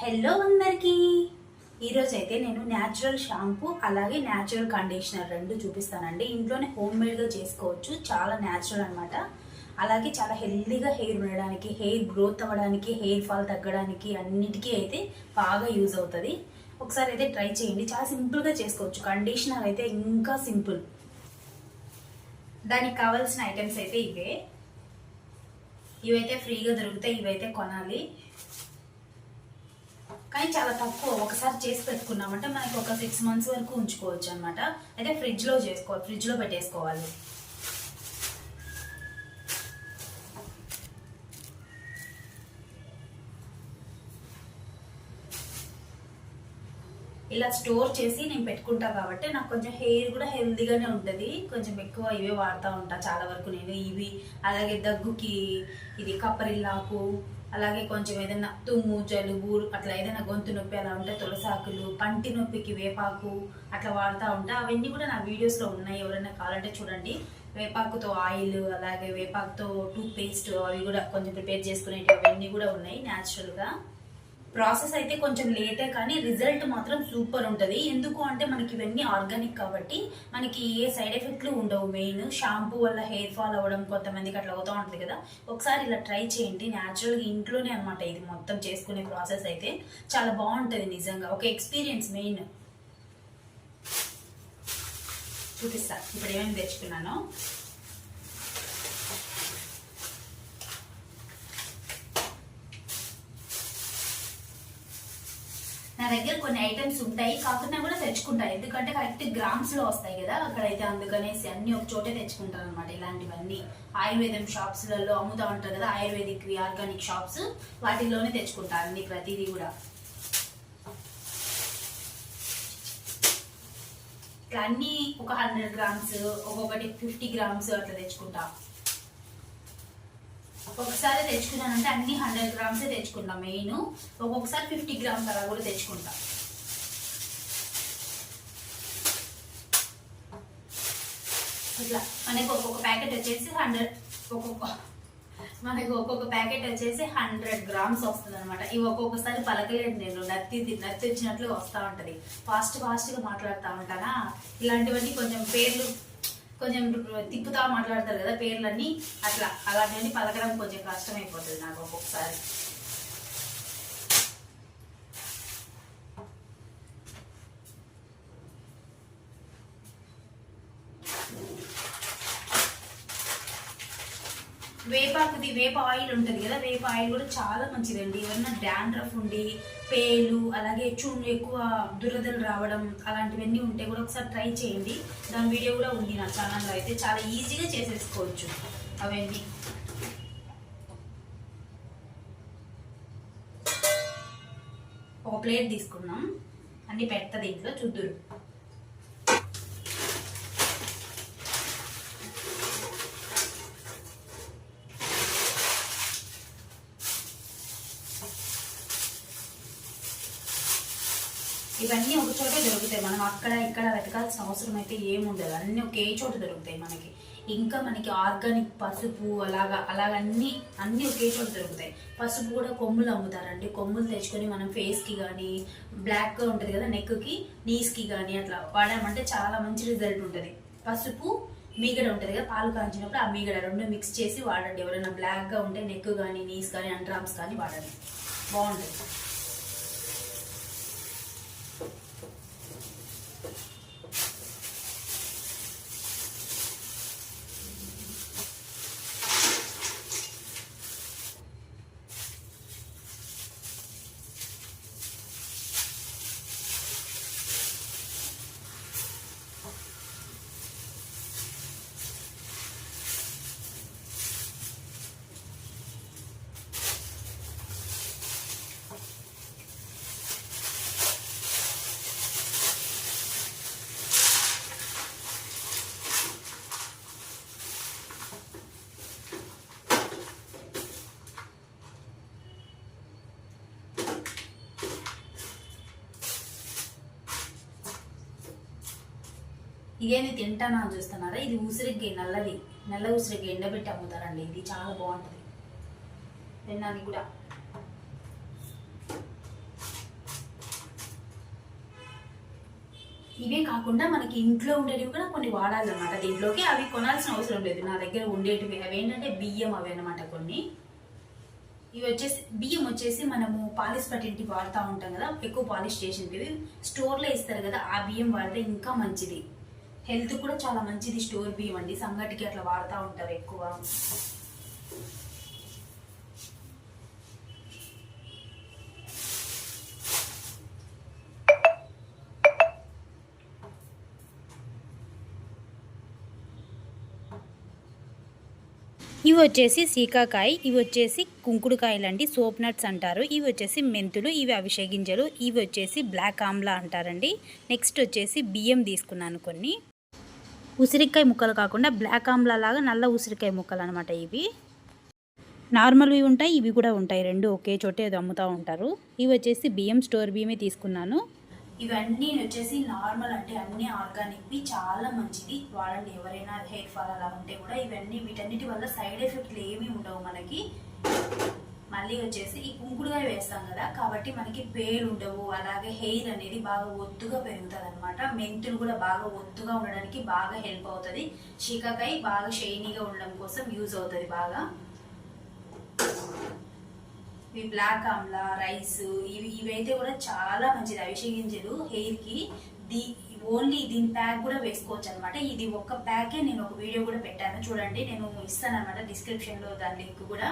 Hello అందరికీ. ఈరోజు అయితే నేను న్యాచురల్ షాంపూ అలాగే న్యాచురల్ కండిషనర్ రెండు చూపిస్తానండి. ఇంట్లోనే హోమ్ మేడ్గా చేసుకోవచ్చు. చాలా న్యాచురల్ అనమాట అలాగే చాలా హెల్దీగా హెయిర్ ఉండడానికి హెయిర్ గ్రోత్ అవ్వడానికి హెయిర్ ఫాల్ తగ్గడానికి అన్నిటికీ అయితే బాగా యూజ్ అవుతుంది. ఒకసారి అయితే ట్రై చేయండి. చాలా సింపుల్గా చేసుకోవచ్చు. కండిషనర్ అయితే ఇంకా సింపుల్. దానికి కావాల్సిన ఐటమ్స్ అయితే ఇవే. ఇవైతే ఫ్రీగా దొరుకుతాయి. ఇవైతే కొనాలి. కానీ చాలా తక్కువ ఒకసారి చేసి పెట్టుకున్నామంటే మనకి ఒక సిక్స్ మంత్స్ వరకు ఉంచుకోవచ్చు అనమాట అయితే ఫ్రిడ్జ్లో చేసుకోవాలి ఫ్రిడ్జ్లో పెట్టేసుకోవాలి. ఇలా స్టోర్ చేసి నేను పెట్టుకుంటా కాబట్టి నాకు కొంచెం హెయిర్ కూడా హెల్దీగానే ఉంటుంది. కొంచెం ఎక్కువ ఇవే వాడుతూ ఉంటా. చాలా వరకు నేను ఇవి అలాగే దగ్గుకి ఇది కప్పరిల్లాకు అలాగే కొంచెం ఏదైనా తుమ్ము జలుబు అట్లా ఏదైనా గొంతు నొప్పి అలా ఉంటే తులసాకులు పంటి నొప్పికి వేపాకు అట్లా వాడుతూ ఉంటా. అవన్నీ కూడా నా వీడియోస్లో ఉన్నాయి. ఎవరైనా కావాలంటే చూడండి. వేపాకుతో ఆయిల్ అలాగే వేపాకుతో టూత్ పేస్ట్ అవి కూడా కొంచెం ప్రిపేర్ చేసుకునేవి అవన్నీ కూడా ఉన్నాయి న్యాచురల్గా ప్రాసెస్ అయితే కొంచెం లేటే కానీ రిజల్ట్ మాత్రం సూపర్ ఉంటుంది. ఎందుకు అంటే మనకి ఇవన్నీ ఆర్గానిక్ కాబట్టి మనకి ఏ సైడ్ ఎఫెక్ట్లు ఉండవు. మెయిన్ షాంపూ వల్ల హెయిర్ ఫాల్ అవ్వడం కొంతమందికి అట్లా అవుతూ ఉంటుంది కదా. ఒకసారి ఇలా ట్రై చేయండి. న్యాచురల్గా ఇంట్లోనే అనమాట ఇది మొత్తం చేసుకునే ప్రాసెస్ అయితే. చాలా బాగుంటుంది నిజంగా. ఒక ఎక్స్పీరియన్స్ మెయిన్. చూపిస్తా. ఇప్పుడు ఏమేమి తెచ్చుకున్నాను. నా దగ్గర కొన్ని ఐటమ్స్ ఉంటాయి. కాకుండా కూడా తెచ్చుకుంటాను. ఎందుకంటే కరెక్ట్ గ్రామ్స్లో వస్తాయి కదా. అక్కడైతే అందుకనేసి అన్ని ఒక చోటే తెచ్చుకుంటారు అనమాట ఇలాంటివన్నీ. ఆయుర్వేదం షాప్స్లలో అమ్ముతా ఉంటారు కదా ఆయుర్వేదిక్ ఆర్గానిక్ షాప్స్ వాటిల్లోనే తెచ్చుకుంటారు అన్ని ప్రతిదీ కూడా. ఇట్లా అన్ని ఒక హండ్రెడ్ గ్రామ్స్ ఒక్కొక్కటి ఫిఫ్టీ గ్రామ్స్ అట్లా తెచ్చుకుంటాను ఒకసారి తెచ్చుకున్నానంటే అన్ని హండ్రెడ్ గ్రామ్స్ తెచ్చుకుంటాం మెయిన్ ఒక్కొక్కసారి ఫిఫ్టీ గ్రామ్స్ అలా కూడా తెచ్చుకుంటాం. ఇట్లా మనకి ఒక్కొక్క ప్యాకెట్ వచ్చేసి హండ్రెడ్ ఒక్కొక్క మనకి ఒక్కొక్క ప్యాకెట్ వచ్చేసి హండ్రెడ్ గ్రామ్స్ వస్తుంది అనమాట ఇవి ఒక్కొక్కసారి పలకలేదు నేను. నత్తి నత్తి వచ్చినట్లు వస్తూ ఉంటుంది. ఫాస్ట్ ఫాస్ట్గా మాట్లాడుతూ ఉంటానా? ఇలాంటివన్నీ కొంచెం పేర్లు కొంచెం తిప్పుతా మాట్లాడతారు కదా పేర్లన్నీ అట్లా. అలాంటివన్నీ పలకడం కొంచెం కష్టమైపోతుంది నాకు ఒక్కొక్కసారి. వేపాకుది వేప ఆయిల్ ఉంటుంది కదా వేప ఆయిల్ కూడా చాలా మంచిదండి. ఏమన్నా డాండ్రఫ్ ఉండి పేలు అలాగే చుండు ఎక్కువ దురదలు రావడం అలాంటివన్నీ ఉంటే కూడా ఒకసారి ట్రై చేయండి. దాని వీడియో కూడా ఉంది నా ఛానల్లో అయితే. చాలా ఈజీగా చేసేసుకోవచ్చు అవన్నీ. ఒక ప్లేట్ తీసుకున్నాం అన్ని పెడతా దీంట్లో చూద్దురు ఇవన్నీ ఒక చోటే దొరుకుతాయి మనం అక్కడ ఇక్కడ వెతకాల్సిన అవసరం అయితే ఏముండదు. అన్నీ ఒకే చోట దొరుకుతాయి మనకి. ఇంకా మనకి ఆర్గానిక్ పసుపు అలాగా అలాగన్నీ అన్నీ ఒకే చోట దొరుకుతాయి. పసుపు కూడా కొమ్ములు అమ్ముతారండి. కొమ్ములు తెచ్చుకొని మనం ఫేస్కి కానీ బ్లాక్గా ఉంటుంది కదా నెక్కి నీస్కి కానీ అట్లా వాడామంటే చాలా మంచి రిజల్ట్ ఉంటుంది. పసుపు మీగడ ఉంటుంది కదా పాలు కాంచినప్పుడు ఆ మీగడ రెండు మిక్స్ చేసి వాడండి. ఎవరైనా బ్లాక్గా ఉంటే నెక్ కానీ నీస్ కానీ అండ్రామ్స్ కానీ వాడండి. బాగుంటుంది. ఇదేంది తింటానా అని చూస్తున్నారా? ఇది ఉసిరిగ్గే నల్లది. నల్ల ఉసిరిగ్గే ఎండబెట్టి అమ్ముతారండి ఇది చాలా బాగుంటుంది. తిన్నాను కూడా. ఇవే కాకుండా మనకి ఇంట్లో ఉండేటివి కూడా కొన్ని వాడాలి అనమాట దీంట్లోకి అవి కొనాల్సిన అవసరం లేదు. నా దగ్గర ఉండేటివి అవి ఏంటంటే బియ్యం అవి అనమాట కొన్ని. ఇవి వచ్చేసి బియ్యం వచ్చేసి మనము పాలిష్ పట్టింటి వాడుతూ ఉంటాం కదా ఎక్కువ పాలిష్ చేసినవి. స్టోర్లో ఇస్తారు కదా ఆ బియ్యం వాడితే ఇంకా మంచిది. హెల్త్ కూడా చాలా మంచిది స్టోర్ బియ్యం అండి. సంగటికి అట్లా వాడుతూ ఉంటారు ఎక్కువ. ఇవి వచ్చేసి సీకాకాయ ఇవి వచ్చేసి కుంకుడుకాయలు అండి సోప్ నట్స్ అంటారు. ఇవి వచ్చేసి మెంతులు ఇవి అవిసె గింజలు ఇవి వచ్చేసి బ్లాక్ ఆమ్లా అంటారండి. నెక్స్ట్ వచ్చేసి బియ్యం తీసుకున్నాను కొన్ని. ఉసిరికాయ ముక్కలు కాకుండా బ్లాక్ ఆమ్లా లాగా నల్ల ఉసిరికాయ ముక్కలు అనమాట ఇవి. నార్మల్వి ఉంటాయి ఇవి కూడా ఉంటాయి. రెండు ఒకే చోటే అది అమ్ముతూ ఉంటారు. ఇవి వచ్చేసి బియ్యం స్టోర్ బియ్యమే తీసుకున్నాను. ఇవన్నీ వచ్చేసి నార్మల్ అంటే అన్ని ఆర్గానిక్వి చాలా మంచిది. వాడండి ఎవరైనా హెయిర్ ఫాల్ అలా ఉంటే కూడా ఇవన్నీ వీటన్నిటి వల్ల సైడ్ ఎఫెక్ట్లు ఏమీ ఉండవు మనకి. మళ్ళీ వచ్చేసి ఈ కుంకుడుగా వేస్తాం కదా కాబట్టి మనకి పేలు ఉండవు అలాగే హెయిర్ అనేది బాగా ఒత్తుగా పెరుగుతుంది అనమాట మెంతులు కూడా బాగా ఒత్తుగా ఉండడానికి బాగా హెల్ప్ అవుతుంది. చికకాయ బాగా షైనీగా ఉండడం కోసం యూజ్ అవుతుంది బాగా. ఇవి బ్లాక్ ఆమ్లా రైస్ ఇవి ఇవైతే కూడా చాలా మంచిది. అవిసె గింజలు హెయిర్కి దీ ఓన్లీ దీని ప్యాక్ కూడా వేసుకోవచ్చు అనమాట ఇది ఒక్క ప్యాకే నేను ఒక వీడియో కూడా పెట్టాను. చూడండి నేను ఇస్తాను అనమాట డిస్క్రిప్షన్లో దాని లింక్ కూడా.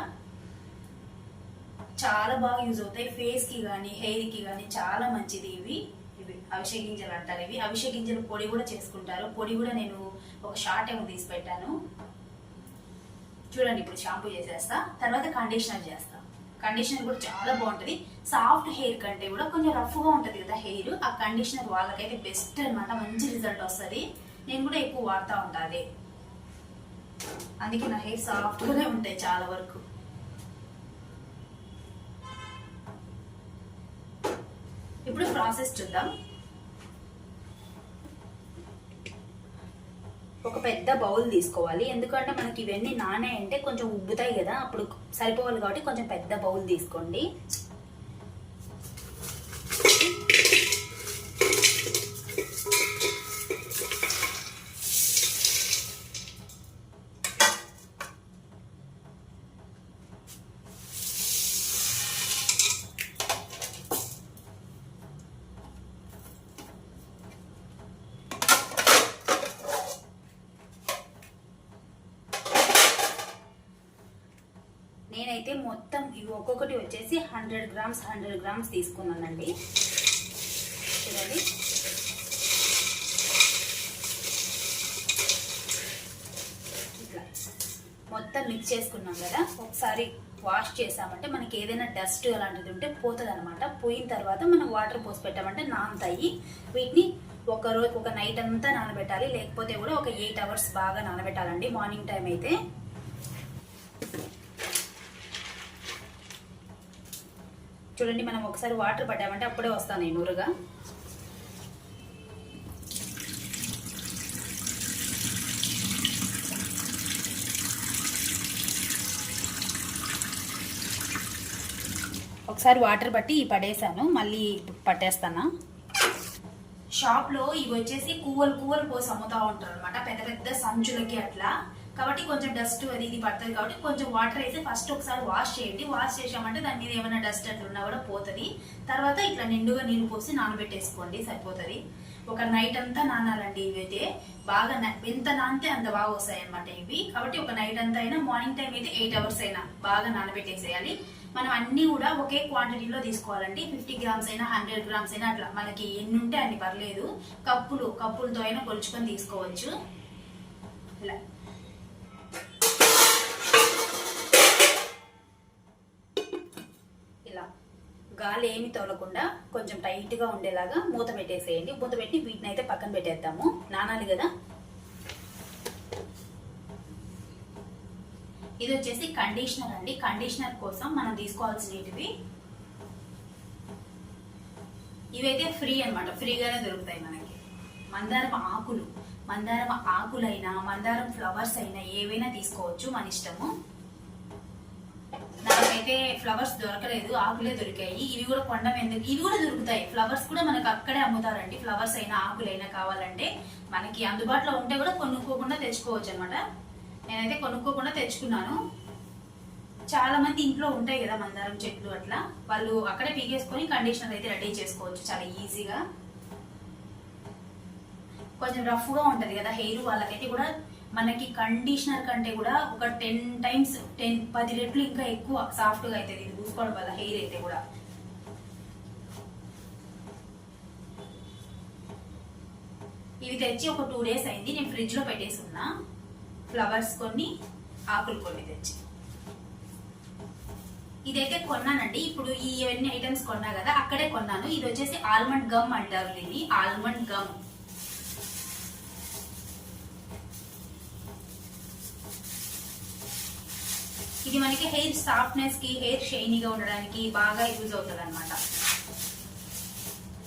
చాలా బాగా యూజ్ అవుతాయి. ఫేస్కి కానీ హెయిర్కి కానీ చాలా మంచిది ఇవి. ఇవి అవిసె గింజలు అంటారు ఇవి. అవిసె గింజలు పొడి కూడా చేసుకుంటారు. పొడి కూడా నేను ఒక షార్ట్ ఏమో తీసి పెట్టాను. చూడండి ఇప్పుడు షాంపూ చేసేస్తా. తర్వాత కండిషనర్ చేస్తా. కండిషనర్ కూడా చాలా బాగుంటుంది. సాఫ్ట్ హెయిర్ కంటే కూడా కొంచెం రఫ్గా ఉంటుంది కదా హెయిర్ ఆ కండిషనర్ వాళ్ళకైతే బెస్ట్ అనమాట మంచి రిజల్ట్ వస్తుంది. నేను కూడా ఎక్కువ వాడుతూ ఉంటా అందుకే నా హెయిర్ సాఫ్ట్గానే ఉంటాయి చాలా వరకు. ఇప్పుడు ప్రాసెస్ చూద్దాం. ఒక పెద్ద బౌల్ తీసుకోవాలి. ఎందుకంటే మనకి ఇవన్నీ నానే అంటే కొంచెం ఉబ్బుతాయి కదా అప్పుడు సరిపోవాలి కాబట్టి కొంచెం పెద్ద బౌల్ తీసుకోండి నేనైతే మొత్తం ఇవి ఒక్కొక్కటి వచ్చేసి హండ్రెడ్ గ్రామ్స్ హండ్రెడ్ గ్రామ్స్ తీసుకున్నానండి. చూడండి. ఇట్లా మొత్తం మిక్స్ చేసుకున్నాం కదా. ఒకసారి వాష్ చేసామంటే మనకి ఏదైనా డస్ట్ అలాంటిది ఉంటే పోతుంది అనమాట పోయిన తర్వాత మనం వాటర్ పోసి పెట్టామంటే నానతాయి. వీటిని ఒక రోజు ఒక నైట్ అంతా నానబెట్టాలి. లేకపోతే కూడా ఒక ఎయిట్ అవర్స్ బాగా నానబెట్టాలండి. మార్నింగ్ టైం అయితే. చూడండి మనం ఒకసారి వాటర్ పట్టామంటే అప్పుడే వస్తాను నేను నూరుగా. ఒకసారి వాటర్ బట్టి పడేసాను మళ్ళీ పట్టేస్తానా? షాప్లో ఇవి వచ్చేసి కూవలు కూవలు పోసి అమ్ముతా ఉంటారు అనమాట పెద్ద పెద్ద సంచులకి అట్లా. కాబట్టి కొంచెం డస్ట్ అది ఇది పడుతుంది కాబట్టి కొంచెం వాటర్ వేసి ఫస్ట్ ఒకసారి వాష్ చేయండి. వాష్ చేసామంటే దాని మీద ఏమైనా డస్ట్ అట్లా ఉన్నా కూడా పోతుంది. తర్వాత ఇట్లా నిండుగా నీళ్ళు పోసి నానబెట్టేసుకోండి సరిపోతుంది. ఒక నైట్ అంతా నానాలండి ఇవైతే. బాగా ఎంత నానితే అంత బాగా వస్తాయి అనమాట ఇవి. కాబట్టి ఒక నైట్ అంతా అయినా మార్నింగ్ టైం అయితే ఎయిట్ అవర్స్ అయినా బాగా నానబెట్టేసేయాలి. మనం అన్ని కూడా ఒకే క్వాంటిటీలో తీసుకోవాలండి. ఫిఫ్టీ గ్రామ్స్ అయినా హండ్రెడ్ గ్రామ్స్ అయినా అట్లా. మనకి ఎన్ని ఉంటే అన్ని పర్లేదు. కప్పులు కప్పులతో అయినా కొలుచుకొని తీసుకోవచ్చు. ఇలా. గాలి ఏమి తోలకుండా కొంచెం టైట్గా ఉండేలాగా మూత పెట్టేసేయండి. మూత పెట్టి వీటిని అయితే పక్కన పెట్టేద్దాము. నానాలి కదా? ఇది వచ్చేసి కండిషనర్ అండి. కండిషనర్ కోసం మనం తీసుకోవాల్సినవి ఇవైతే ఫ్రీ అన్నమాట. ఫ్రీగానే దొరుకుతాయి మనకి. మందారం ఆకులు. మందారం ఆకులైనా మందారం ఫ్లవర్స్ అయినా ఏవైనా తీసుకోవచ్చు మన ఇష్టము. నాకైతే ఫ్లవర్స్ దొరకలేదు ఆకులే దొరికాయి. ఇవి కూడా కొండ ఎందుకు? ఇవి కూడా దొరుకుతాయి. ఫ్లవర్స్ కూడా మనకు అక్కడే అమ్ముతారండి. ఫ్లవర్స్ అయినా ఆకులైనా కావాలంటే మనకి అందుబాటులో ఉంటే కూడా కొనుక్కోకుండా తెచ్చుకోవచ్చు అనమాట నేనైతే కొనుక్కోకుండా తెచ్చుకున్నాను. చాలా మంది ఇంట్లో ఉంటాయి కదా మందారం చెట్లు అట్లా. వాళ్ళు అక్కడే పీకేసుకొని కండిషనర్ అయితే రెడీ చేసుకోవచ్చు. చాలా ఈజీగా కొంచెం రఫ్గా ఉంటుంది కదా హెయిర్ వాళ్ళకైతే కూడా మనకి కండిషనర్ కంటే కూడా ఒక టెన్ టైమ్స్ టెన్ పది రెట్లు ఇంకా ఎక్కువ సాఫ్ట్గా అవుతుంది ఇది పూసుకోవడం వల్ల హెయిర్ అయితే కూడా. ఇవి తెచ్చి ఒక టూ డేస్ అయింది. నేను ఫ్రిడ్జ్లో పెట్టేసి ఉన్నా ఫ్లవర్స్ కొన్ని ఆకులు కొన్ని తెచ్చి. ఇదైతే కొన్నానండి. ఇప్పుడు ఇవన్నీ ఐటమ్స్ కొన్నా కదా అక్కడే కొన్నాను. ఇది వచ్చేసి ఆల్మండ్ గమ్ అంటారు దీన్ని. ఆల్మండ్ గమ్ ఇది మనకి హెయిర్ సాఫ్ట్నెస్కి హెయిర్ షైనీగా ఉండడానికి బాగా యూజ్ అవుతుంది అనమాట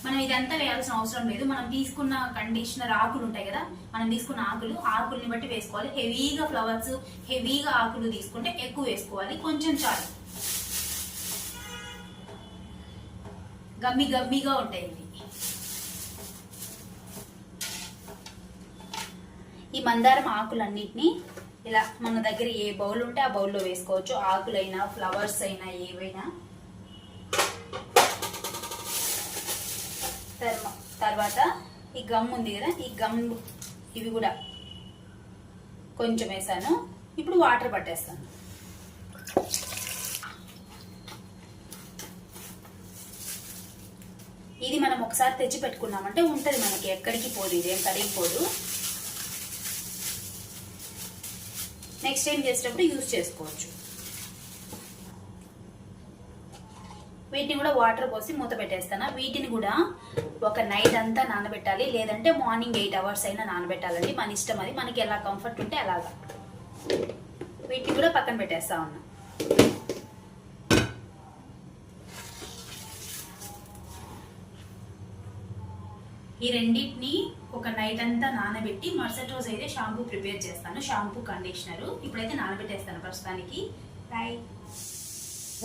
మనం ఇదంతా వేయాల్సిన అవసరం లేదు. మనం తీసుకున్న కండిషనర్ ఆకులు ఉంటాయి కదా మనం తీసుకున్న ఆకులు ఆకుల్ని బట్టి వేసుకోవాలి. హెవీగా ఫ్లవర్స్ హెవీగా ఆకులు తీసుకుంటే ఎక్కువ వేసుకోవాలి. కొంచెం చాలు. గమ్మి గమ్మిగా ఉంటాయి ఇవి. ఈ మందారం ఆకులన్నిటిని ఇలా మన దగ్గర ఏ బౌల్ ఉంటే ఆ బౌల్లో వేసుకోవచ్చు. ఆకులైనా ఫ్లవర్స్ అయినా ఏవైనా. తర్వాత ఈ గమ్ ఉంది కదా ఈ గమ్ ఇవి కూడా కొంచెం వేసాను. ఇప్పుడు వాటర్ పట్టేస్తాను. ఇది మనం ఒకసారి తెచ్చి పెట్టుకున్నామంటే ఉంటుంది మనకి. ఎక్కడికి పోదు ఇదేం కడిగిపోదు. నెక్స్ట్ టైం చేసేటప్పుడు యూజ్ చేసుకోవచ్చు. వీటిని కూడా వాటర్ పోసి మూత పెట్టేస్తాను. వీటిని కూడా ఒక నైట్ అంతా నానబెట్టాలి. లేదంటే మార్నింగ్ ఎయిట్ అవర్స్ అయినా నానబెట్టాలండి. మన ఇష్టం అది. మనకి ఎలా కంఫర్ట్ ఉంటే అలాగా. వీటిని కూడా పక్కన పెట్టేస్తా ఉన్నా. ఈ రెండింటిని ఒక నైట్ అంతా నానబెట్టి మరుసటి రోజు అయితే షాంపూ ప్రిపేర్ చేస్తాను. షాంపూ కండిషనర్ ఇప్పుడైతే నానబెట్టేస్తాను ప్రస్తుతానికి. బాయ్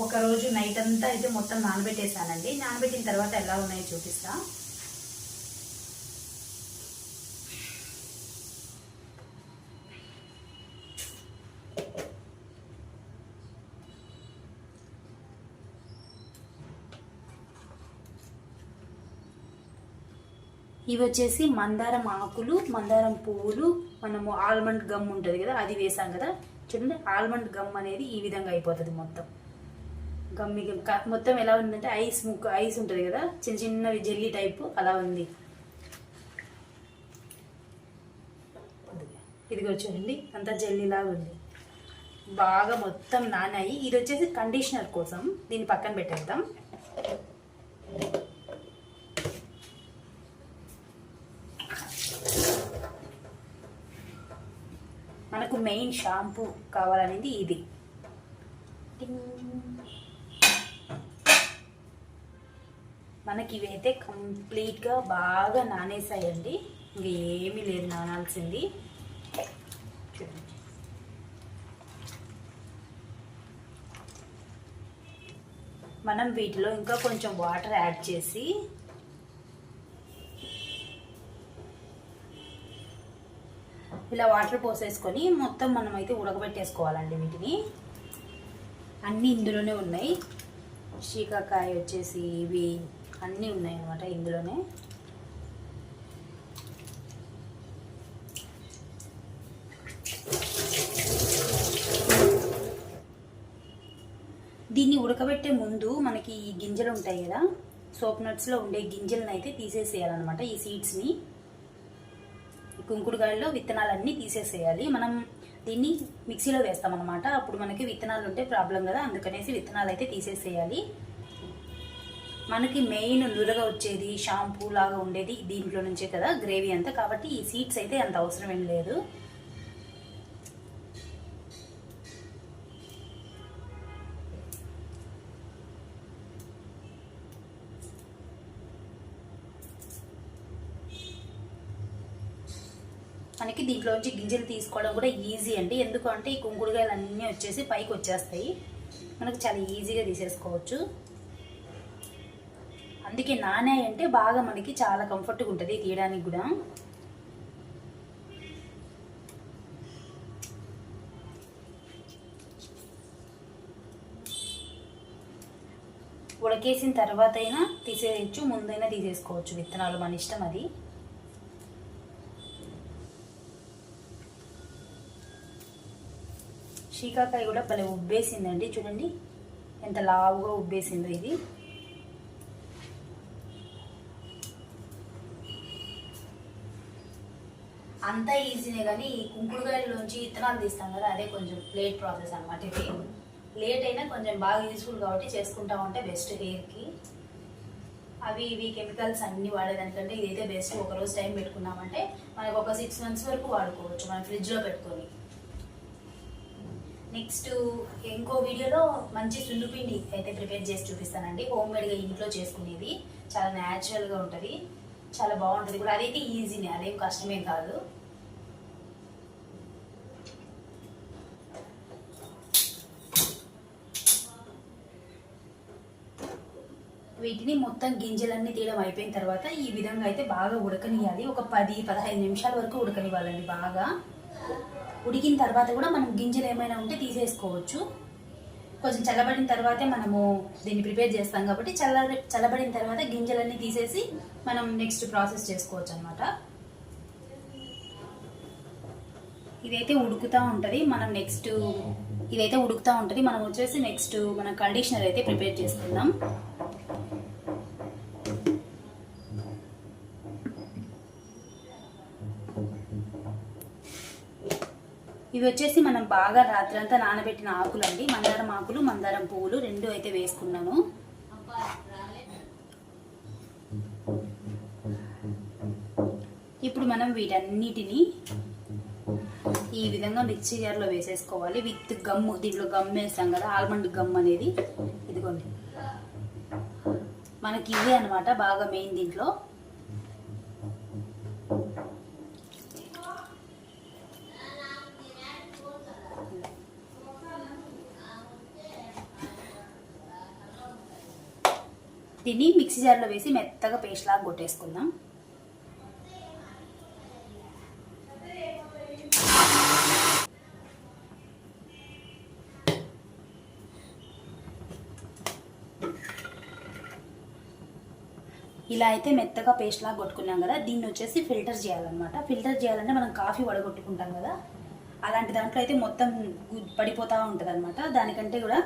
ఒక రోజు నైట్ అంతా అయితే మొత్తం నానబెట్టేసానండి నానబెట్టిన తర్వాత ఎలా ఉన్నాయో చూపిస్తా. ఇవి వచ్చేసి మందారం ఆకులు మందారం పువ్వులు మనము ఆల్మండ్ గమ్ ఉంటుంది కదా అది వేసాం కదా. చూడండి ఆల్మండ్ గమ్ అనేది ఈ విధంగా అయిపోతుంది మొత్తం. గమ్మి గమ్ మొత్తం ఎలా ఉందంటే ఐస్ ముక్క ఐస్ ఉంటుంది కదా చిన్న చిన్నవి జెల్లీ టైపు అలా ఉంది. ఇదిగో చూడండి అంత జెల్లీలాగా ఉంది. బాగా మొత్తం నానాయి. ఇది వచ్చేసి కండిషనర్ కోసం దీన్ని పక్కన పెట్టేద్దాం మనకు మెయిన్ షాంపూ కావాలనేది ఇది. మనకి ఇవైతే కంప్లీట్గా బాగా నానేసాయండి. ఇంక ఏమీ లేదు నానాల్సింది. చూడండి మనం వీటిలో ఇంకా కొంచెం వాటర్ యాడ్ చేసి ఇలా వాటర్ పోసేసుకొని మొత్తం మనం అయితే ఉడకబెట్టేసుకోవాలండి వీటిని. అన్నీ ఇందులోనే ఉన్నాయి. శీకాకాయ వచ్చేసి ఇవి అన్నీ ఉన్నాయి అన్నమాట ఇందులోనే. దీన్ని ఉడకబెట్టే ముందు మనకి ఈ గింజలు ఉంటాయి కదా. సోప్ నట్స్లో ఉండే గింజలను అయితే తీసేసేయాలన్నమాట ఈ సీడ్స్ని. కుంకుడుకాయల్లో విత్తనాలన్నీ తీసేసేయాలి. మనం దీన్ని మిక్సీలో వేస్తాం అనమాట అప్పుడు మనకి విత్తనాలు ఉంటే ప్రాబ్లం కదా అందుకనేసి విత్తనాలు అయితే తీసేసేయాలి. మనకి మెయిన్ నురగ వచ్చేది షాంపూ లాగా ఉండేది దీంట్లో నుంచే కదా గ్రేవీ అంతా. కాబట్టి ఈ సీడ్స్ అయితే అంత అవసరం ఏం లేదు. మనకి దీంట్లోంచి గింజలు తీసుకోవడం కూడా ఈజీ అండి. ఎందుకంటే ఈ కుంకుడుగాయలు అన్నీ వచ్చేసి పైకి వచ్చేస్తాయి. మనకు చాలా ఈజీగా తీసేసుకోవచ్చు. అందుకే నానే అంటే బాగా మనకి చాలా కంఫర్ట్గా ఉంటుంది తీయడానికి కూడా. ఉడకేసిన తర్వాత అయినా తీసేయచ్చు ముందైనా తీసేసుకోవచ్చు విత్తనాలు మన ఇష్టం అది. చీకాకాయ కూడా భలే ఉబ్బేసిందండి. చూడండి ఎంత లావుగా ఉబ్బేసిందో ఇది. అంత ఈజీనే కానీ ఈ కుంకుడుకాయలోంచి ఇత్తనాలు తీస్తాం కదా అదే కొంచెం లేట్ ప్రాసెస్ అనమాట ఇది. లేట్ అయినా కొంచెం బాగా యూస్ఫుల్ కాబట్టి చేసుకుంటా ఉంటే బెస్ట్ హెయిర్కి అవి ఇవి కెమికల్స్ అన్ని వాడేదానికంటే ఇదైతే బెస్ట్ ఒక రోజు టైం పెట్టుకున్నామంటే మనకు ఒక సిక్స్ మంత్స్ వరకు వాడుకోవచ్చు మనం ఫ్రిడ్జ్లో పెట్టుకొని. నెక్స్ట్ ఇంకో వీడియోలో మంచి సున్నుపిండి అయితే ప్రిపేర్ చేసి చూపిస్తానండి. హోమ్ మేడ్గా ఇంట్లో చేసుకునేది. చాలా న్యాచురల్గా ఉంటుంది. చాలా బాగుంటుంది కూడా. అదైతే ఈజీనే అదేం కష్టమేం కాదు. వీటిని మొత్తం గింజలన్నీ తీయడం అయిపోయిన తర్వాత ఈ విధంగా అయితే బాగా ఉడకనియాలి ఒక పది పదహైదు నిమిషాల వరకు ఉడకనివ్వాలండి బాగా. ఉడికిన తర్వాత కూడా మనం గింజలు ఏమైనా ఉంటే తీసేసుకోవచ్చు. కొంచెం చల్లబడిన తర్వాతే మనము దీన్ని ప్రిపేర్ చేస్తాం కాబట్టి చల్ల చల్లబడిన తర్వాత గింజలన్నీ తీసేసి మనం నెక్స్ట్ ప్రాసెస్ చేసుకోవచ్చు అనమాట ఇదైతే ఉడుకుతూ ఉంటుంది. మనం నెక్స్ట్ ఇదైతే ఉడుకుతూ ఉంటుంది. మనం వచ్చేసి నెక్స్ట్ మన కండిషనర్ అయితే ప్రిపేర్ చేసుకుందాం. ఇవి వచ్చేసి మనం బాగా రాత్రంతా నానబెట్టిన ఆకులు అండి మందారం ఆకులు మందారం పువ్వులు రెండు అయితే వేసుకున్నాను ఇప్పుడు మనం వీటన్నిటిని ఈ విధంగా మిక్సీ జార్లో వేసేసుకోవాలి. విత్ గమ్ము దీంట్లో గమ్ వేస్తాం కదా ఆల్మండ్ గమ్ అనేది. ఇదిగోండి. మనకి ఇవే అనమాట బాగా మెయిన్ దీంట్లో. దీన్ని మిక్సీ జార్లో వేసి మెత్తగా పేస్ట్ లాగా కొట్టేసుకుందాం. ఇలా అయితే మెత్తగా పేస్ట్ లాగా కొట్టుకున్నాం కదా దీన్ని వచ్చేసి ఫిల్టర్ చేయాలన్నమాట. ఫిల్టర్ చేయాలంటే మనం కాఫీ వడగొట్టుకుంటాం కదా అలాంటి దాంట్లో అయితే మొత్తం పడిపోతూ ఉంటుంది అనమాట దానికంటే కూడా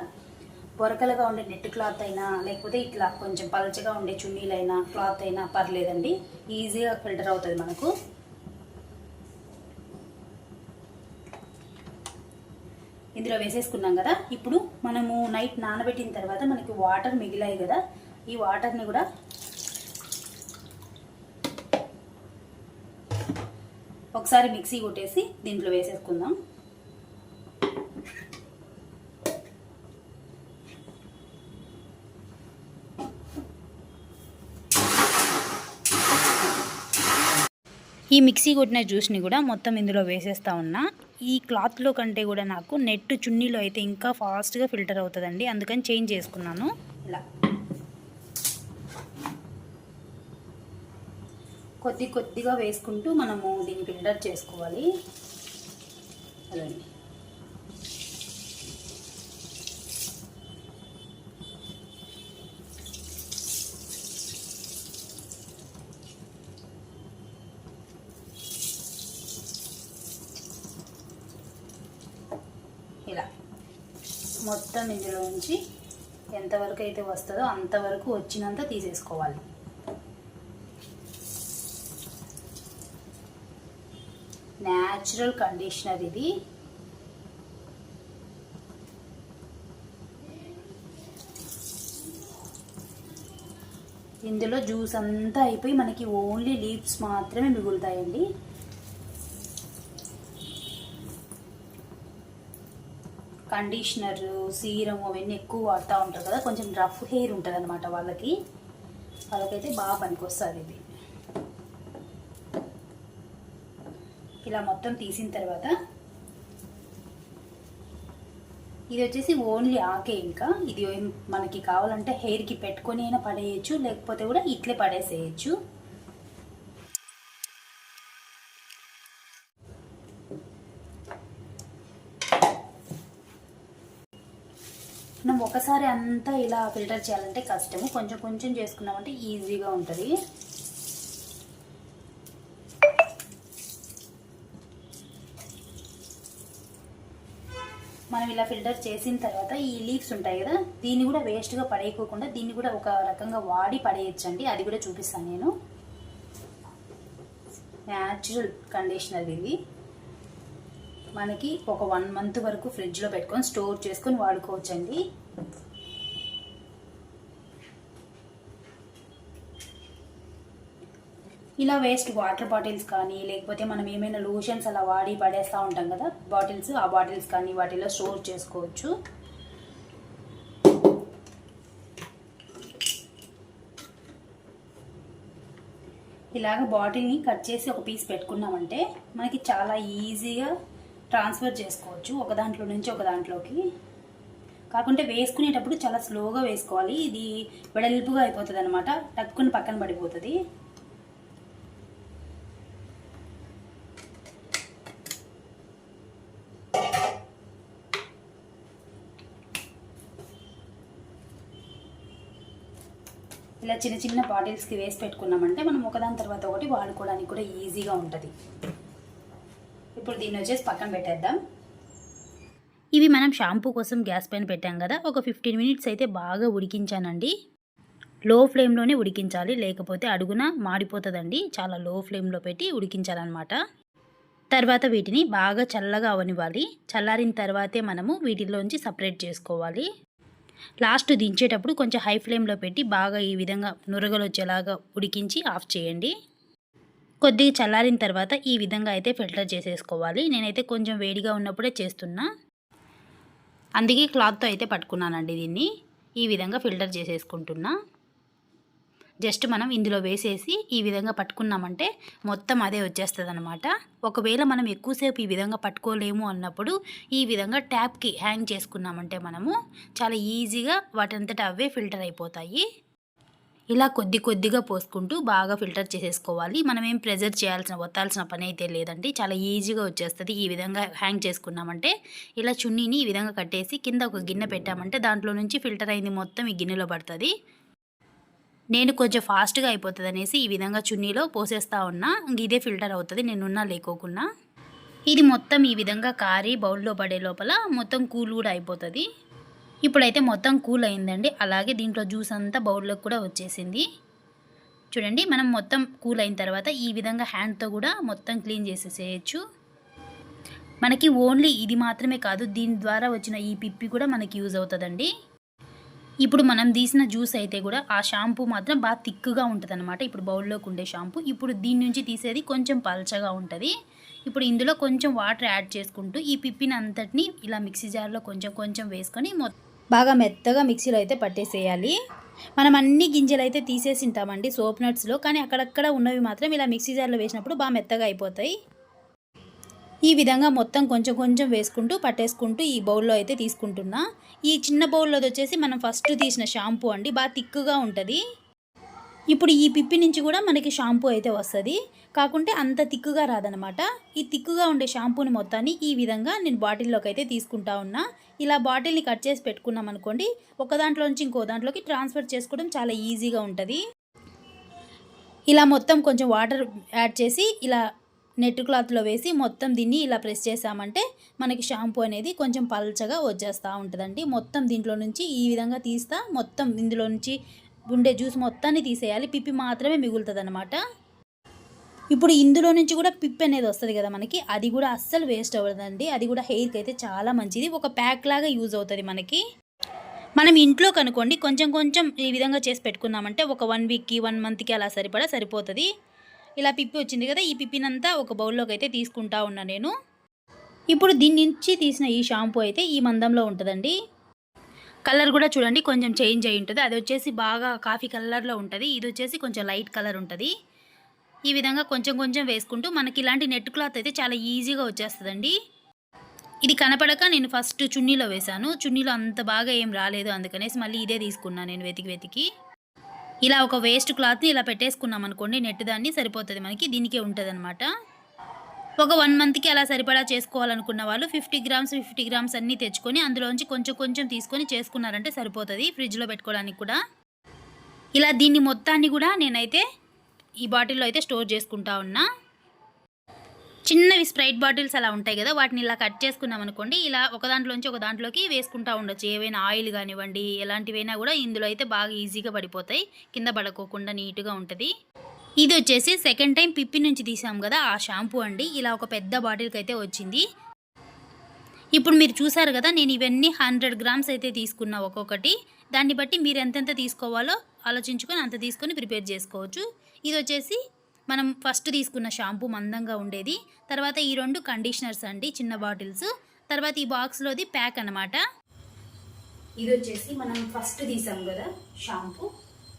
బొరకలుగా ఉండే నెట్ క్లాత్ అయినా లేకపోతే ఇట్లా కొంచెం పలచగా ఉండే చున్నీలైనా క్లాత్ అయినా పర్లేదండి. ఈజీగా ఫిల్టర్ అవుతుంది మనకు. ఇందులో వేసేసుకున్నాం కదా. ఇప్పుడు మనము నైట్ నానబెట్టిన తర్వాత మనకి వాటర్ మిగిలాయి కదా. ఈ వాటర్ని కూడా ఒకసారి మిక్సీ కొట్టేసి దీంట్లో వేసేసుకుందాం. ఈ మిక్సీ కొట్టిన జ్యూస్ని కూడా మొత్తం ఇందులో వేసేస్తా ఉన్నా. ఈ క్లాత్లో కంటే కూడా నాకు నెట్ చున్నీలో అయితే ఇంకా ఫాస్ట్గా ఫిల్టర్ అవుతుందండి. అందుకని చేంజ్ చేసుకున్నాను. ఇలా. కొద్ది కొద్దిగా వేసుకుంటూ మనము దీన్ని ఫిల్టర్ చేసుకోవాలి. అదండి ఇలా మొత్తం ఇందులో నుంచి ఎంతవరకు అయితే వస్తుందో అంతవరకు వచ్చినంత తీసేసుకోవాలి. న్యాచురల్ కండిషనర్ ఇది. ఇందులో జ్యూస్ అంతా అయిపోయి మనకి ఓన్లీ లీవ్స్ మాత్రమే మిగులుతాయండి. కండిషనర్ సీరం అవన్నీ ఎక్కువ వాడుతూ ఉంటారు కదా కొంచెం రఫ్ హెయిర్ ఉంటుంది అనమాట వాళ్ళకి. వాళ్ళకైతే బాగా పనికొస్తుంది ఇది. ఇలా మొత్తం తీసిన తర్వాత ఇది వచ్చేసి ఓన్లీ ఆకే ఇంకా. ఇది మనకి కావాలంటే హెయిర్కి పెట్టుకొని అయినా పడేయచ్చు లేకపోతే కూడా ఇట్లే పడేసేయచ్చు. ఒక్కసారి ఒకసారి అంతా ఇలా ఫిల్టర్ చేయాలంటే కష్టము. కొంచెం కొంచెం చేసుకున్నామంటే ఈజీగా ఉంటుంది. మనం ఇలా ఫిల్టర్ చేసిన తర్వాత ఈ లీవ్స్ ఉంటాయి కదా దీన్ని కూడా వేస్ట్గా పడేయకోకుండా దీన్ని కూడా ఒక రకంగా వాడి పడేయచ్చండి. అది కూడా చూపిస్తాను నేను. న్యాచురల్ కండిషనర్ ఇది. మనకి ఒక వన్ మంత్ వరకు ఫ్రిడ్జ్లో పెట్టుకొని స్టోర్ చేసుకొని వాడుకోవచ్చండి. ఇలా వేస్ట్ వాటర్ బాటిల్స్ కానీ లేకపోతే మనం ఏమైనా లోషన్స్ అలా వాడి పడేస్తూ ఉంటాం కదా బాటిల్స్ ఆ బాటిల్స్ కానీ వాటిలో స్టోర్ చేసుకోవచ్చు. ఇలాగ బాటిల్ని కట్ చేసి ఒక పీస్ పెట్టుకున్నామంటే మనకి చాలా ఈజీగా ట్రాన్స్ఫర్ చేసుకోవచ్చు ఒక దాంట్లో నుంచి ఒక దాంట్లోకి. కాకుంటే వేసుకునేటప్పుడు చాలా స్లోగా వేసుకోవాలి. ఇది వెడల్పుగా అయిపోతుంది అనమాట టక్కుని పక్కన పడిపోతుంది. ఇలా చిన్న చిన్న బాటిల్స్కి వేసి పెట్టుకున్నామంటే మనం ఒకదాని తర్వాత ఒకటి వాడుకోవడానికి కూడా ఈజీగా ఉంటుంది. ఇప్పుడు దీన్ని వచ్చేసి పక్కన పెట్టేద్దాం. మనం షాంపూ కోసం గ్యాస్ పైన పెట్టాం కదా ఒక ఫిఫ్టీన్ మినిట్స్ అయితే బాగా ఉడికించానండి. లో ఫ్లేమ్లోనే ఉడికించాలి లేకపోతే అడుగున మాడిపోతుందండి. చాలా లో ఫ్లేమ్లో పెట్టి ఉడికించాలన్నమాట. తర్వాత వీటిని బాగా చల్లగా అవనివ్వాలి. చల్లారిన తర్వాతే మనము వీటిలోంచి సపరేట్ చేసుకోవాలి. లాస్ట్ దించేటప్పుడు కొంచెం హై ఫ్లేమ్లో పెట్టి బాగా ఈ విధంగా నురగలు వచ్చేలాగా ఉడికించి ఆఫ్ చేయండి. కొద్దిగా చల్లారిన తర్వాత ఈ విధంగా అయితే ఫిల్టర్ చేసేసుకోవాలి. నేనైతే కొంచెం వేడిగా ఉన్నప్పుడే చేస్తున్నా. అందుకే క్లాత్తో అయితే పట్టుకున్నానండి దీన్ని. ఈ విధంగా ఫిల్టర్ చేసేసుకుంటున్నా. జస్ట్ మనం ఇందులో వేసేసి ఈ విధంగా పట్టుకున్నామంటే మొత్తం అదే వచ్చేస్తుంది అనమాట ఒకవేళ మనం ఎక్కువసేపు ఈ విధంగా పట్టుకోలేము అన్నప్పుడు ఈ విధంగా ట్యాప్కి హ్యాంగ్ చేసుకున్నామంటే మనము చాలా ఈజీగా వాటంతట అవే ఫిల్టర్ అయిపోతాయి. ఇలా కొద్ది కొద్దిగా పోసుకుంటూ బాగా ఫిల్టర్ చేసేసుకోవాలి. మనం ఏం ప్రెజర్ చేయాల్సిన ఒత్తాల్సిన పని అయితే లేదండి. చాలా ఈజీగా వచ్చేస్తుంది. ఈ విధంగా హ్యాంగ్ చేసుకున్నామంటే ఇలా చున్నీని ఈ విధంగా కట్టేసి కింద ఒక గిన్నె పెట్టామంటే దాంట్లో నుంచి ఫిల్టర్ అయింది మొత్తం ఈ గిన్నెలో పడుతుంది. నేను కొంచెం ఫాస్ట్గా అయిపోతుంది అనేసి ఈ విధంగా చున్నీలో పోసేస్తా ఉన్నా. ఇంక ఇదే ఫిల్టర్ అవుతుంది. నేనున్నా లేకోకున్నా. ఇది మొత్తం ఈ విధంగా కారి బౌల్లో పడే లోపల మొత్తం కూల్ కూడా అయిపోతుంది. ఇప్పుడైతే మొత్తం కూల్ అయిందండి. అలాగే దీంట్లో జ్యూస్ అంతా బౌల్లోకి కూడా వచ్చేసింది. చూడండి మనం మొత్తం కూల్ అయిన తర్వాత ఈ విధంగా హ్యాండ్తో కూడా మొత్తం క్లీన్ చేసేసేయచ్చు. మనకి ఓన్లీ ఇది మాత్రమే కాదు దీని ద్వారా వచ్చిన ఈ పిప్పి కూడా మనకి యూజ్ అవుతుందండి. ఇప్పుడు మనం తీసిన జ్యూస్ అయితే కూడా ఆ షాంపూ మాత్రం బాగా థిక్గా ఉంటుంది అనమాట ఇప్పుడు బౌల్లోకి ఉండే షాంపూ. ఇప్పుడు దీని నుంచి తీసేది కొంచెం పల్చగా ఉంటుంది. ఇప్పుడు ఇందులో కొంచెం వాటర్ యాడ్ చేసుకుంటూ ఈ పిప్పిని అంతటిని ఇలా మిక్సీ జార్లో కొంచెం కొంచెం వేసుకొని మొత్తం బాగా మెత్తగా మిక్సీలో అయితే పట్టేసేయాలి. మనం అన్ని గింజలు అయితే తీసేసింటామండి సోప్ నట్స్లో కానీ అక్కడక్కడ ఉన్నవి మాత్రం ఇలా మిక్సీ జార్లో వేసినప్పుడు బాగా మెత్తగా అయిపోతాయి. ఈ విధంగా మొత్తం కొంచెం కొంచెం వేసుకుంటూ పట్టేసుకుంటూ ఈ బౌల్లో అయితే తీసుకుంటున్నా. ఈ చిన్న బౌల్లో వచ్చేసి మనం ఫస్ట్ తీసిన షాంపూ అండి బాగా తిక్కుగా ఉంటుంది. ఇప్పుడు ఈ పిప్పి నుంచి కూడా మనకి షాంపూ అయితే వస్తుంది. కాకుంటే అంత తిక్కుగా రాదనమాట ఈ తిక్కుగా ఉండే షాంపూని మొత్తాన్ని ఈ విధంగా నేను బాటిల్లోకి అయితే తీసుకుంటా ఉన్నా. ఇలా బాటిల్ని కట్ చేసి పెట్టుకున్నాం అనుకోండి ఒక దాంట్లో నుంచి ఇంకో దాంట్లోకి ట్రాన్స్ఫర్ చేసుకోవడం చాలా ఈజీగా ఉంటుంది. ఇలా మొత్తం కొంచెం వాటర్ యాడ్ చేసి ఇలా నెట్ క్లాత్లో వేసి మొత్తం దీన్ని ఇలా ప్రెస్ చేసామంటే మనకి షాంపూ అనేది కొంచెం పల్చగా వచ్చేస్తూ ఉంటుందండి. మొత్తం దీంట్లో నుంచి ఈ విధంగా తీస్తా మొత్తం ఇందులో నుంచి ఉండే జ్యూస్ మొత్తాన్ని తీసేయాలి. పిప్పి మాత్రమే మిగులుతుంది అనమాట ఇప్పుడు ఇందులో నుంచి కూడా పిప్పి అనేది వస్తుంది కదా మనకి అది కూడా అస్సలు వేస్ట్ అవ్వదండి. అది కూడా హెయిర్కి అయితే చాలా మంచిది. ఒక ప్యాక్ లాగా యూజ్ అవుతుంది మనకి. మనం ఇంట్లో కనుకోండి కొంచెం కొంచెం ఈ విధంగా చేసి పెట్టుకున్నామంటే ఒక వన్ వీక్కి వన్ మంత్కి అలా సరిపడా సరిపోతుంది. ఇలా పిప్పి వచ్చింది కదా ఈ పిప్పినంతా ఒక బౌల్లోకి అయితే తీసుకుంటా ఉన్నా నేను. ఇప్పుడు దీని నుంచి తీసిన ఈ షాంపూ అయితే ఈ మందంలో ఉంటుందండి. కలర్ కూడా చూడండి కొంచెం చేంజ్ అయి ఉంటుంది. అది వచ్చేసి బాగా కాఫీ కలర్లో ఉంటుంది. ఇది వచ్చేసి కొంచెం లైట్ కలర్ ఉంటుంది. ఈ విధంగా కొంచెం కొంచెం వేసుకుంటూ మనకి ఇలాంటి నెట్ క్లాత్ అయితే చాలా ఈజీగా వచ్చేస్తుందండి. ఇది కనపడక నేను ఫస్ట్ చున్నీలో వేశాను. చున్నీలో అంత బాగా ఏం రాలేదు అందుకనేసి మళ్ళీ ఇదే తీసుకున్నాను నేను వెతికి వెతికి. ఇలా ఒక వేస్ట్ క్లాత్ని ఇలా పెట్టేసుకున్నాం అనుకోండి నెట్ దాన్ని సరిపోతుంది మనకి దీనికే ఉంటుంది అనమాట ఒక వన్ మంత్కి అలా సరిపడా చేసుకోవాలనుకున్న వాళ్ళు ఫిఫ్టీ గ్రామ్స్ ఫిఫ్టీ గ్రామ్స్ అన్నీ తెచ్చుకొని అందులోంచి కొంచెం కొంచెం తీసుకొని చేసుకున్నారంటే సరిపోతుంది ఫ్రిడ్జ్లో పెట్టుకోవడానికి కూడా. ఇలా దీన్ని మొత్తాన్ని కూడా నేనైతే ఈ బాటిల్లో అయితే స్టోర్ చేసుకుంటా ఉన్నా. చిన్నవి స్ప్రైట్ బాటిల్స్ అలా ఉంటాయి కదా వాటిని ఇలా కట్ చేసుకున్నాం అనుకోండి ఇలా ఒక దాంట్లోంచి ఒక దాంట్లోకి వేసుకుంటా ఉండొచ్చు. ఏవైనా ఆయిల్ కానివ్వండి ఎలాంటివైనా కూడా ఇందులో అయితే బాగా ఈజీగా పడిపోతాయి కింద పడుకోకుండా నీట్గా ఉంటుంది. ఇది వచ్చేసి సెకండ్ టైం పిప్పి నుంచి తీసాం కదా ఆ షాంపూ అండి. ఇలా ఒక పెద్ద బాటిల్కి అయితే వచ్చింది. ఇప్పుడు మీరు చూసారు కదా నేను ఇవన్నీ హండ్రెడ్ గ్రామ్స్ అయితే తీసుకున్నా ఒక్కొక్కటి. దాన్ని బట్టి మీరు ఎంతెంత తీసుకోవాలో ఆలోచించుకొని అంత తీసుకొని ప్రిపేర్ చేసుకోవచ్చు. ఇది వచ్చేసి మనం ఫస్ట్ తీసుకున్న షాంపూ మందంగా ఉండేది. తర్వాత ఈ రెండు కండిషనర్స్ అండి చిన్న బాటిల్స్. తర్వాత ఈ బాక్స్లోది ప్యాక్ అన్నమాట. ఇది వచ్చేసి మనం ఫస్ట్ తీసాం కదా షాంపూ.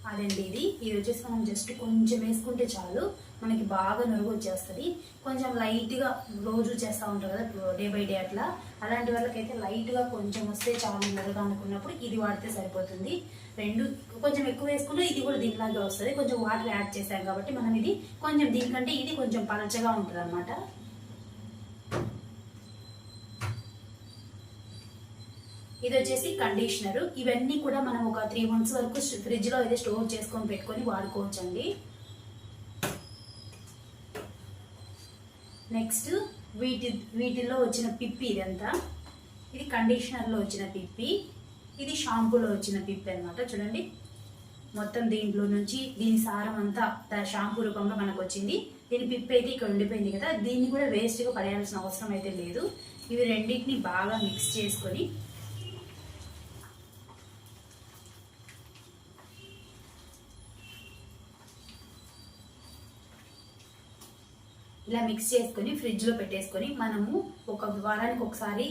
అదండి ఇది. ఇది వచ్చేసి మనం జస్ట్ కొంచెం వేసుకుంటే చాలు మనకి బాగా నురుగు వచ్చేస్తుంది. కొంచెం లైట్గా రోజు చేస్తూ ఉంటారు కదా డే బై డే అట్లా. అలాంటి వాళ్ళకైతే లైట్గా కొంచెం వస్తే చాలా నురుగా అనుకున్నప్పుడు ఇది వాడితే సరిపోతుంది. రెండు కొంచెం ఎక్కువ వేసుకుంటే ఇది కూడా దీనిలాగే వస్తుంది. కొంచెం వాటర్ యాడ్ చేసాం కాబట్టి మనం ఇది కొంచెం దీనికంటే ఇది కొంచెం పలచగా ఉంటుంది ఇది వచ్చేసి కండిషనర్. ఇవన్నీ కూడా మనం ఒక త్రీ మంత్స్ వరకు ఫ్రిడ్జ్లో అయితే స్టోర్ చేసుకొని పెట్టుకొని వాడుకోవచ్చండి. నెక్స్ట్ వీటి వీటిలో వచ్చిన పిప్పి ఇదంతా. ఇది కండిషనర్లో వచ్చిన పిప్పి. ఇది షాంపూలో వచ్చిన పిప్పి అన్నమాట. చూడండి. మొత్తం దీంట్లో నుంచి దీని సారం అంతా షాంపూ రూపంగా మనకు వచ్చింది దీని పిప్పి అయితే ఇక్కడ ఉండిపోయింది కదా. దీన్ని కూడా వేస్ట్గా పడేయాల్సిన అవసరం అయితే లేదు. ఇవి రెండింటిని బాగా మిక్స్ చేసుకొని ఇలా మిక్స్ చేసుకొని ఫ్రిడ్జ్లో పెట్టేసుకొని మనము ఒక వారానికి ఒకసారి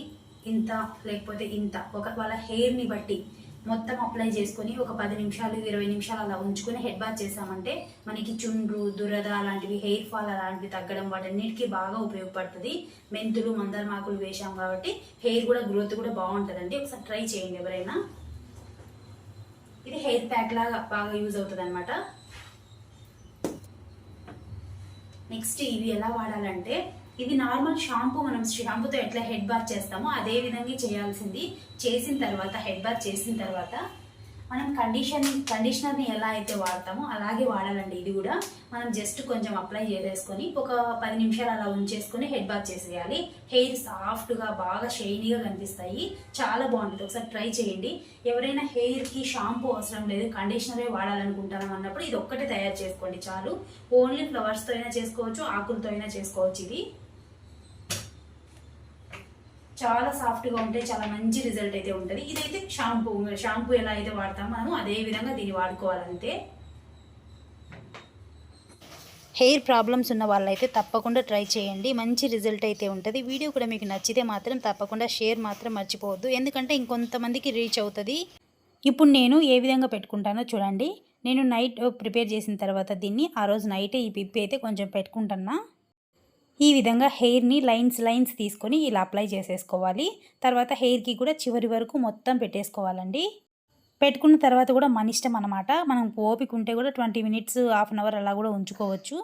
ఇంత లేకపోతే ఇంత ఒక వాళ్ళ హెయిర్ని బట్టి మొత్తం అప్లై చేసుకొని ఒక పది నిమిషాలు ఇరవై నిమిషాలు అలా ఉంచుకొని హెడ్ బాత్ చేసామంటే మనకి చుండ్రు దురద అలాంటివి హెయిర్ ఫాల్ అలాంటివి తగ్గడం వాటన్నిటికీ బాగా ఉపయోగపడుతుంది. మెంతులు మందరమాకులు వేసాం కాబట్టి హెయిర్ కూడా గ్రోత్ కూడా బాగుంటుందండి. ఒకసారి ట్రై చేయండి ఎవరైనా. ఇది హెయిర్ ప్యాక్ లాగా బాగా యూజ్ అవుతుంది అనమాట నెక్స్ట్ ఇవి ఎలా వాడాలంటే ఇది నార్మల్ షాంపూ మనం షాంపూతో ఎట్లా హెడ్ బాత్ చేస్తామో అదే విధంగా చేయాల్సింది. చేసిన తర్వాత హెడ్ బాత్ చేసిన తర్వాత మనం కండిషన్ కండిషనర్ని ఎలా అయితే వాడతామో అలాగే వాడాలండి. ఇది కూడా మనం జస్ట్ కొంచెం అప్లై చేసేసుకొని ఒక పది నిమిషాలు అలా ఉంచేసుకొని హెడ్ బాత్ చేసేయాలి. హెయిర్ సాఫ్ట్గా బాగా షైనీగా కనిపిస్తాయి. చాలా బాగుంటుంది. ఒకసారి ట్రై చేయండి. ఎవరైనా హెయిర్కి షాంపూ అవసరం లేదు కండిషనరే వాడాలనుకుంటాను అన్నప్పుడు ఇది ఒక్కటే తయారు చేసుకోండి చాలు. ఓన్లీ ఫ్లవర్స్తో అయినా చేసుకోవచ్చు ఆకులతో అయినా చేసుకోవచ్చు ఇది. చాలా సాఫ్ట్గా ఉంటే చాలా మంచి రిజల్ట్ అయితే ఉంటుంది. ఇదైతే షాంపూ షాంపూ ఎలా అయితే వాడతామో మనం అదే విధంగా దీన్ని వాడుకోవాలంటే హెయిర్ ప్రాబ్లమ్స్ ఉన్న వాళ్ళైతే తప్పకుండా ట్రై చేయండి. మంచి రిజల్ట్ అయితే ఉంటుంది. వీడియో కూడా మీకు నచ్చితే మాత్రం తప్పకుండా షేర్ మాత్రం మర్చిపోవద్దు. ఎందుకంటే ఇంకొంతమందికి రీచ్ అవుతుంది. ఇప్పుడు నేను ఏ విధంగా పెట్టుకుంటానో చూడండి. నేను నైట్ ప్రిపేర్ uh, చేసిన తర్వాత దీన్ని ఆ రోజు నైటే ఈ పిప్పి అయితే కొంచెం పెట్టుకుంటున్నా. ఈ విధంగా హెయిర్ని లైన్స్ లైన్స్ తీసుకొని ఇలా అప్లై చేసేసుకోవాలి. తర్వాత హెయిర్కి కూడా చివరి వరకు మొత్తం పెట్టేసుకోవాలండి. పెట్టుకున్న తర్వాత కూడా మన ఇష్టం అనమాట మనం ఓపిక ఉంటే కూడా twenty minutes half an hour అలా కూడా ఉంచుకోవచ్చు.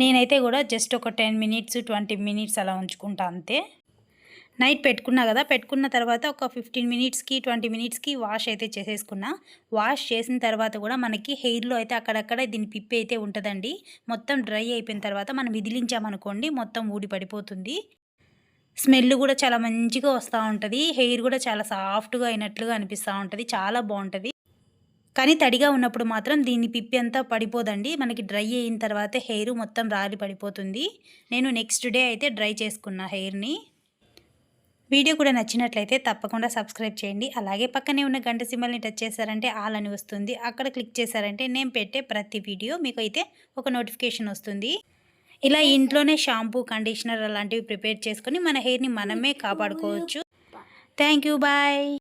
నేనైతే కూడా జస్ట్ ఒక టెన్ మినిట్స్ ట్వంటీ మినిట్స్ అలా ఉంచుకుంటా అంతే. నైట్ పెట్టుకున్నా కదా పెట్టుకున్న తర్వాత ఒక ఫిఫ్టీన్ మినిట్స్కి ట్వంటీ మినిట్స్కి వాష్ అయితే చేసేసుకున్నా. వాష్ చేసిన తర్వాత కూడా మనకి హెయిర్లో అయితే అక్కడక్కడ దీని పిప్పి అయితే ఉంటుందండి. మొత్తం డ్రై అయిపోయిన తర్వాత మనం విదిలించామనుకోండి మొత్తం ఊడి పడిపోతుంది. స్మెల్ కూడా చాలా మంచిగా వస్తూ ఉంటుంది. హెయిర్ కూడా చాలా సాఫ్ట్గా అయినట్లుగా అనిపిస్తూ ఉంటుంది. చాలా బాగుంటుంది. కానీ తడిగా ఉన్నప్పుడు మాత్రం దీన్ని పిప్పి అంతా పడిపోదండి. మనకి డ్రై అయిన తర్వాత హెయిర్ మొత్తం రాలి పడిపోతుంది. నేను నెక్స్ట్ డే అయితే డ్రై చేసుకున్నా హెయిర్ని. వీడియో కూడా నచ్చినట్లయితే తప్పకుండా సబ్స్క్రైబ్ చేయండి. అలాగే పక్కనే ఉన్న గంట సింబల్ని టచ్ చేశారంటే ఆల్ అని వస్తుంది. అక్కడ క్లిక్ చేశారంటే నేను పెట్టే ప్రతి వీడియో మీకు అయితే ఒక నోటిఫికేషన్ వస్తుంది. ఇలా ఇంట్లోనే షాంపూ కండిషనర్ అలాంటివి ప్రిపేర్ చేసుకొని మన హెయిర్ని మనమే కాపాడుకోవచ్చు. Thank you bye.